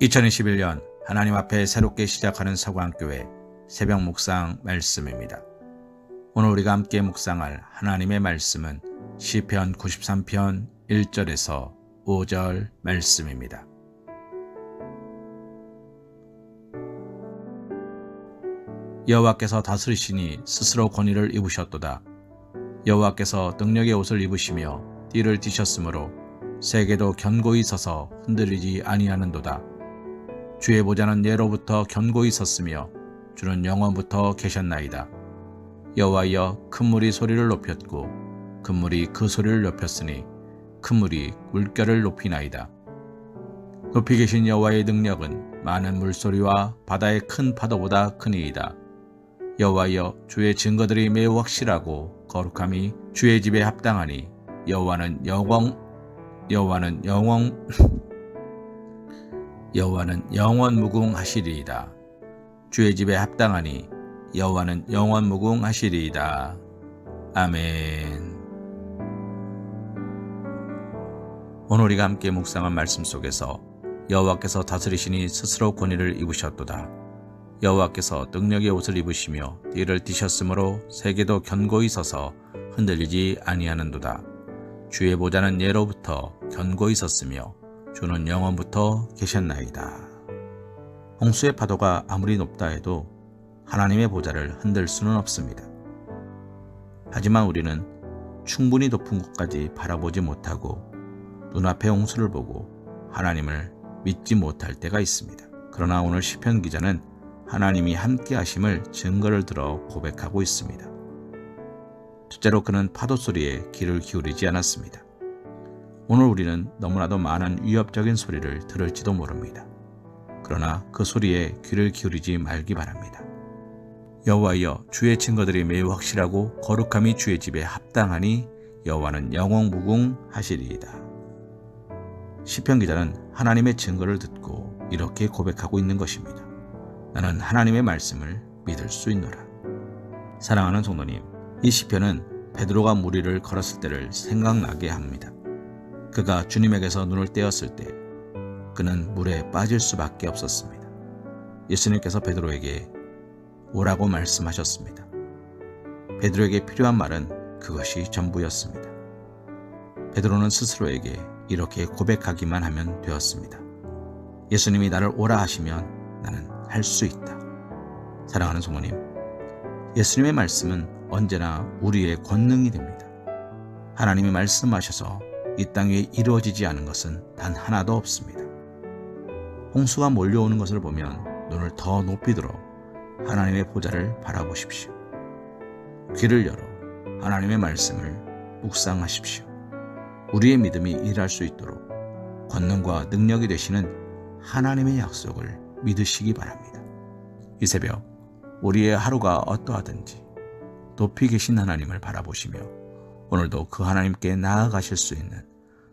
2021년 하나님 앞에 새롭게 시작하는 서구한교회 새벽 묵상 말씀입니다. 오늘 우리가 함께 묵상할 하나님의 말씀은 시편 93편 1절에서 5절 말씀입니다. 여호와께서 다스리시니 스스로 권위를 입으셨도다. 여호와께서 능력의 옷을 입으시며 띠를 띠셨으므로 세계도 견고히 서서 흔들리지 아니하는도다. 주의 보좌는 예로부터 견고히 섰으며 주는 영원부터 계셨나이다. 여호와여 큰 물이 소리를 높였고 큰 물이 그 소리를 높였으니 큰 물이 물결을 높이나이다. 높이 계신 여호와의 능력은 많은 물소리와 바다의 큰 파도보다 크니이다. 여호와여 주의 증거들이 매우 확실하고 거룩함이 주의 집에 합당하니 여호와는 영원 여호와는 영원 여호와는 영원 무궁하시리이다. 주의 집에 합당하니 여호와는 영원 무궁하시리이다. 아멘. 오늘 우리가 함께 묵상한 말씀 속에서 여호와께서 다스리시니 스스로 권위를 입으셨도다. 여호와께서 능력의 옷을 입으시며 띠를 띠셨으므로 세계도 견고히 서서 흔들리지 아니하는도다. 주의 보좌는 예로부터 견고히 섰으며 주는 영원부터 계셨나이다. 홍수의 파도가 아무리 높다 해도 하나님의 보좌를 흔들 수는 없습니다. 하지만 우리는 충분히 높은 곳까지 바라보지 못하고 눈앞의 홍수를 보고 하나님을 믿지 못할 때가 있습니다. 그러나 오늘 시편 기자는 하나님이 함께 하심을 증거를 들어 고백하고 있습니다. 첫째로 그는 파도 소리에 귀를 기울이지 않았습니다. 오늘 우리는 너무나도 많은 위협적인 소리를 들을지도 모릅니다. 그러나 그 소리에 귀를 기울이지 말기 바랍니다. 여호와여 주의 증거들이 매우 확실하고 거룩함이 주의 집에 합당하니 여호와는 영원무궁 하시리이다. 시편 기자는 하나님의 증거를 듣고 이렇게 고백하고 있는 것입니다. 나는 하나님의 말씀을 믿을 수 있노라. 사랑하는 성도님, 이 시편은 베드로가 무리를 걸었을 때를 생각나게 합니다. 그가 주님에게서 눈을 떼었을 때 그는 물에 빠질 수밖에 없었습니다. 예수님께서 베드로에게 오라고 말씀하셨습니다. 베드로에게 필요한 말은 그것이 전부였습니다. 베드로는 스스로에게 이렇게 고백하기만 하면 되었습니다. 예수님이 나를 오라 하시면 나는 할 수 있다. 사랑하는 성모님, 예수님의 말씀은 언제나 우리의 권능이 됩니다. 하나님이 말씀하셔서 이 땅 위에 이루어지지 않은 것은 단 하나도 없습니다. 홍수가 몰려오는 것을 보면 눈을 더 높이 들어 하나님의 보좌를 바라보십시오. 귀를 열어 하나님의 말씀을 묵상하십시오. 우리의 믿음이 일할 수 있도록 권능과 능력이 되시는 하나님의 약속을 믿으시기 바랍니다. 이 새벽 우리의 하루가 어떠하든지 높이 계신 하나님을 바라보시며 오늘도 그 하나님께 나아가실 수 있는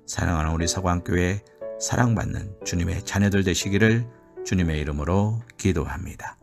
사랑하는 우리 서광교회 사랑받는 주님의 자녀들 되시기를 주님의 이름으로 기도합니다.